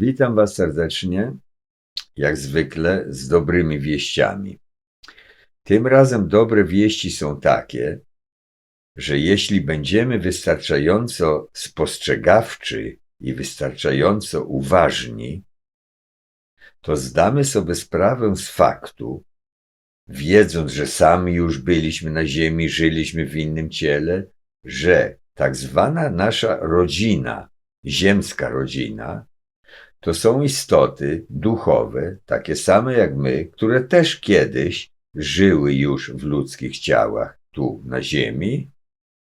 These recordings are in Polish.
Witam Was serdecznie, jak zwykle, z dobrymi wieściami. Tym razem dobre wieści są takie, że jeśli będziemy wystarczająco spostrzegawczy i wystarczająco uważni, to zdamy sobie sprawę z faktu, wiedząc, że sami już byliśmy na Ziemi, żyliśmy w innym ciele, że tak zwana nasza rodzina, ziemska rodzina, to są istoty duchowe, takie same jak my, które też kiedyś żyły już w ludzkich ciałach tu na Ziemi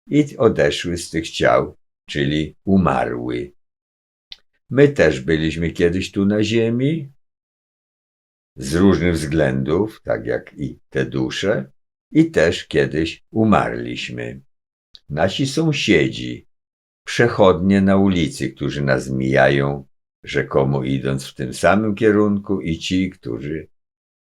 i odeszły z tych ciał, czyli umarły. My też byliśmy kiedyś tu na Ziemi, z różnych względów, tak jak i te dusze, i też kiedyś umarliśmy. Nasi sąsiedzi, przechodnie na ulicy, którzy nas mijają, rzekomo idąc w tym samym kierunku, i ci, którzy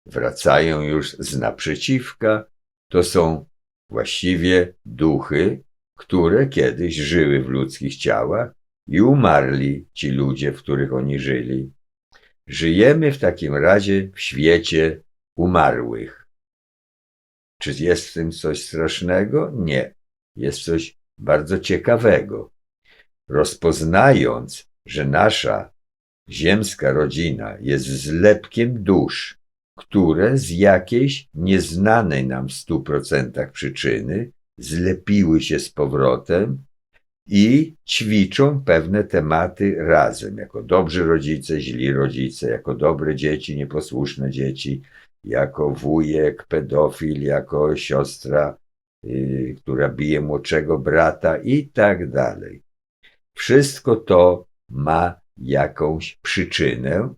wracają już z naprzeciwka, to są właściwie duchy, które kiedyś żyły w ludzkich ciałach i umarli ci ludzie, w których oni żyli. Żyjemy w takim razie w świecie umarłych. Czy jest w tym coś strasznego? Nie. Jest coś bardzo ciekawego. Rozpoznając, że nasza ziemska rodzina jest zlepkiem dusz, które z jakiejś nieznanej nam w stu procentach przyczyny zlepiły się z powrotem i ćwiczą pewne tematy razem, jako dobrzy rodzice, źli rodzice, jako dobre dzieci, nieposłuszne dzieci, jako wujek, pedofil, jako siostra, yy, która bije młodszego brata i tak dalej. Wszystko to ma jakąś przyczynę.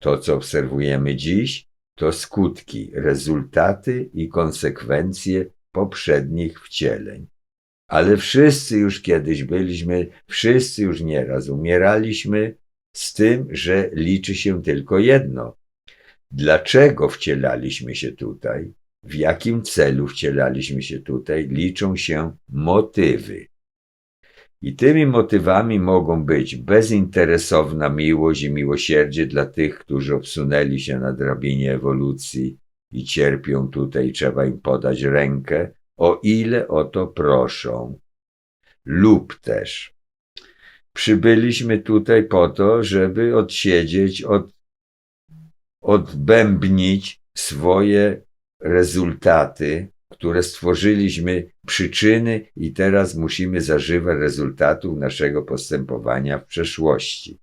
To, co obserwujemy dziś, to skutki, rezultaty i konsekwencje poprzednich wcieleń. Ale wszyscy już kiedyś byliśmy, wszyscy już nieraz umieraliśmy z tym, że liczy się tylko jedno. Dlaczego wcielaliśmy się tutaj? W jakim celu wcielaliśmy się tutaj? Liczą się motywy. I tymi motywami mogą być bezinteresowna miłość i miłosierdzie dla tych, którzy obsunęli się na drabinie ewolucji i cierpią tutaj, trzeba im podać rękę, o ile o to proszą. Lub też przybyliśmy tutaj po to, żeby odsiedzieć, od, odbębnić swoje rezultaty, które stworzyliśmy przyczyny i teraz musimy zażywać rezultatów naszego postępowania w przeszłości.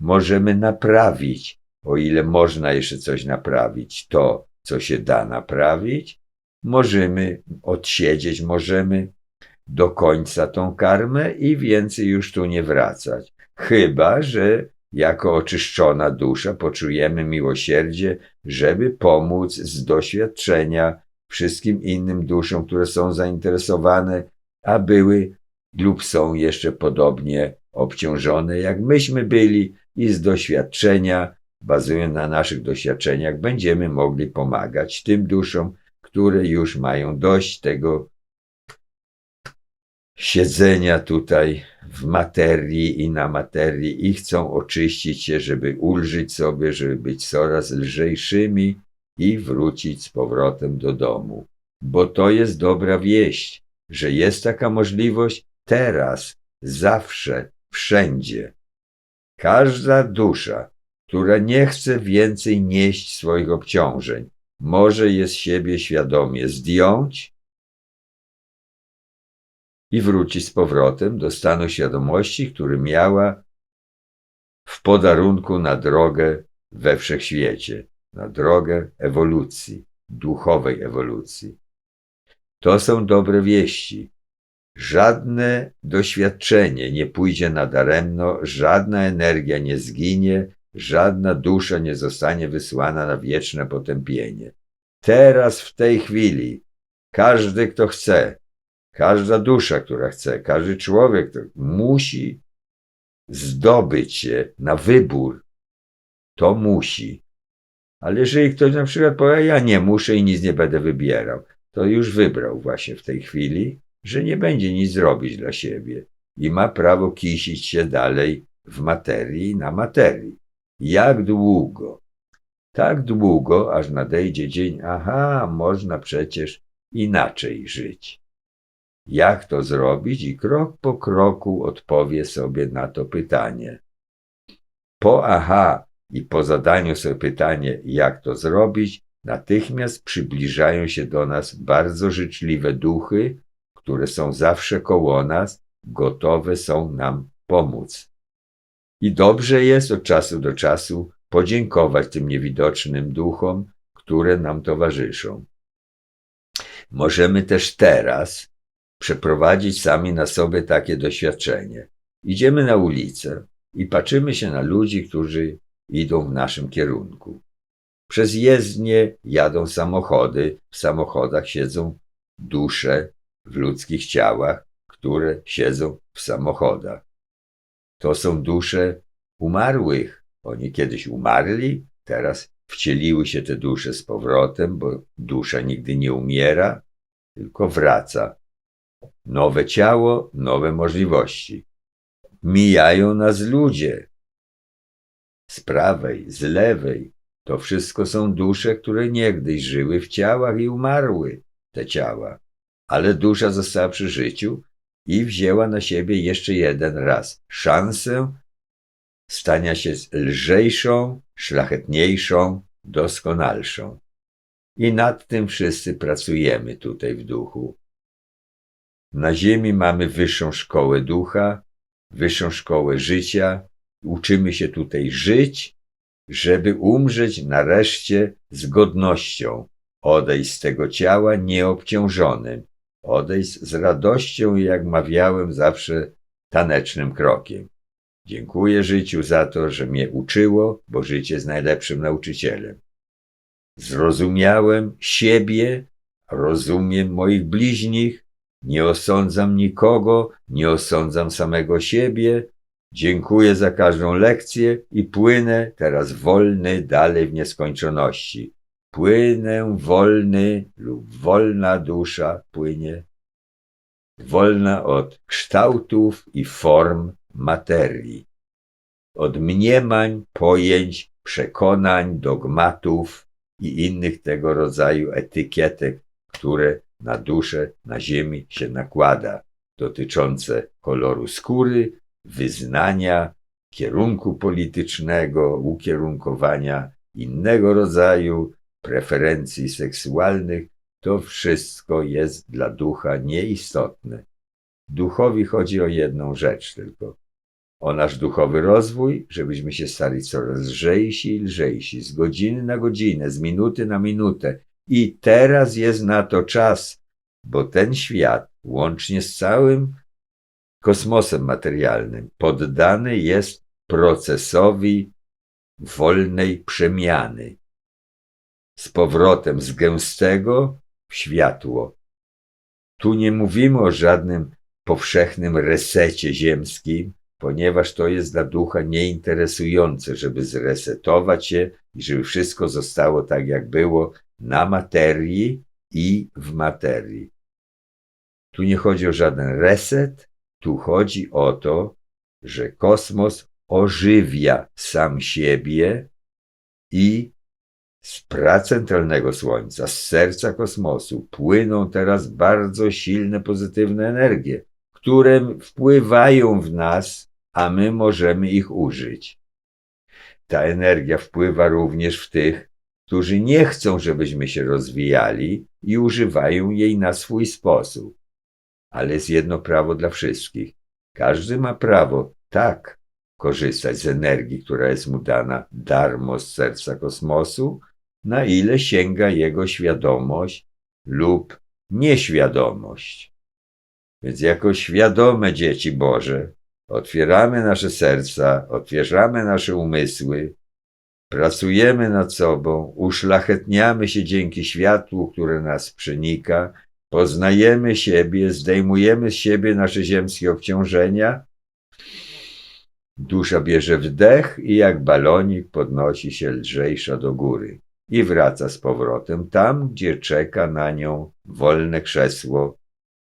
Możemy naprawić, o ile można jeszcze coś naprawić, to, co się da naprawić, możemy odsiedzieć, możemy do końca tą karmę i więcej już tu nie wracać. Chyba, że jako oczyszczona dusza poczujemy miłosierdzie, żeby pomóc z doświadczenia wszystkim innym duszom, które są zainteresowane, a były lub są jeszcze podobnie obciążone, jak myśmy byli, i z doświadczenia, bazując na naszych doświadczeniach, będziemy mogli pomagać tym duszom, które już mają dość tego siedzenia tutaj w materii i na materii i chcą oczyścić się, żeby ulżyć sobie, żeby być coraz lżejszymi i wrócić z powrotem do domu. Bo to jest dobra wieść, że jest taka możliwość teraz, zawsze, wszędzie. Każda dusza, która nie chce więcej nieść swoich obciążeń, może je z siebie świadomie zdjąć i wrócić z powrotem do stanu świadomości, który miała w podarunku na drogę we wszechświecie, na drogę ewolucji, duchowej ewolucji. To są dobre wieści. Żadne doświadczenie nie pójdzie nadaremno, żadna energia nie zginie, żadna dusza nie zostanie wysłana na wieczne potępienie. Teraz, w tej chwili, każdy, kto chce, każda dusza, która chce, każdy człowiek musi zdobyć się na wybór. To musi. Ale jeżeli ktoś na przykład powie, ja nie muszę i nic nie będę wybierał, to już wybrał właśnie w tej chwili, że nie będzie nic zrobić dla siebie i ma prawo kisić się dalej w materii na materii. Jak długo? Tak długo, aż nadejdzie dzień, aha, można przecież inaczej żyć. Jak to zrobić? I krok po kroku odpowie sobie na to pytanie. Po aha i po zadaniu sobie pytanie, jak to zrobić, natychmiast przybliżają się do nas bardzo życzliwe duchy, które są zawsze koło nas, gotowe są nam pomóc. I dobrze jest od czasu do czasu podziękować tym niewidocznym duchom, które nam towarzyszą. Możemy też teraz przeprowadzić sami na sobie takie doświadczenie. Idziemy na ulicę i patrzymy się na ludzi, którzy idą w naszym kierunku. Przez jezdnie jadą samochody, w samochodach siedzą dusze w ludzkich ciałach, które siedzą w samochodach. To są dusze umarłych. Oni kiedyś umarli, teraz wcieliły się te dusze z powrotem, bo dusza nigdy nie umiera, tylko wraca. Nowe ciało, nowe możliwości. Mijają nas ludzie. Z prawej, z lewej. To wszystko są dusze, które niegdyś żyły w ciałach i umarły, te ciała. Ale dusza została przy życiu i wzięła na siebie jeszcze jeden raz szansę stania się lżejszą, szlachetniejszą, doskonalszą. I nad tym wszyscy pracujemy tutaj w duchu. Na ziemi mamy wyższą szkołę ducha, wyższą szkołę życia. Uczymy się tutaj żyć, żeby umrzeć nareszcie z godnością, odejść z tego ciała nieobciążonym, odejść z radością jak mawiałem zawsze tanecznym krokiem. Dziękuję życiu za to, że mnie uczyło, bo życie jest najlepszym nauczycielem. Zrozumiałem siebie, rozumiem moich bliźnich, nie osądzam nikogo, nie osądzam samego siebie. Dziękuję za każdą lekcję i płynę teraz wolny dalej w nieskończoności. Płynę wolny lub wolna dusza płynie, wolna od kształtów i form materii, od mniemań, pojęć, przekonań, dogmatów i innych tego rodzaju etykietek, które na duszę, na ziemi się nakłada, dotyczące koloru skóry, wyznania, kierunku politycznego, ukierunkowania innego rodzaju preferencji seksualnych, to wszystko jest dla ducha nieistotne. Duchowi chodzi o jedną rzecz tylko. O nasz duchowy rozwój, żebyśmy się stali coraz lżejsi i lżejsi, z godziny na godzinę, z minuty na minutę. I teraz jest na to czas, bo ten świat, łącznie z całym kosmosem materialnym, poddany jest procesowi wolnej przemiany z powrotem z gęstego w światło. Tu nie mówimy o żadnym powszechnym resecie ziemskim, ponieważ to jest dla ducha nieinteresujące, żeby zresetować się i żeby wszystko zostało tak, jak było na materii i w materii. Tu nie chodzi o żaden reset, tu chodzi o to, że kosmos ożywia sam siebie i z pracentralnego Słońca, z serca kosmosu płyną teraz bardzo silne pozytywne energie, które wpływają w nas, a my możemy ich użyć. Ta energia wpływa również w tych, którzy nie chcą, żebyśmy się rozwijali i używają jej na swój sposób. Ale jest jedno prawo dla wszystkich. Każdy ma prawo tak korzystać z energii, która jest mu dana darmo z serca kosmosu, na ile sięga jego świadomość lub nieświadomość. Więc jako świadome dzieci Boże otwieramy nasze serca, otwieramy nasze umysły, pracujemy nad sobą, uszlachetniamy się dzięki światłu, które nas przenika, poznajemy siebie, zdejmujemy z siebie nasze ziemskie obciążenia. Dusza bierze wdech i jak balonik podnosi się lżejsza do góry i wraca z powrotem tam, gdzie czeka na nią wolne krzesło,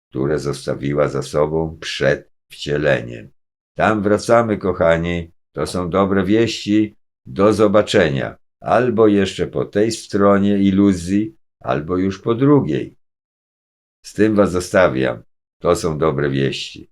które zostawiła za sobą przed wcieleniem. Tam wracamy, kochani. To są dobre wieści, Do zobaczenia. Albo jeszcze po tej stronie iluzji, albo już po drugiej. Z tym was zostawiam. To są dobre wieści.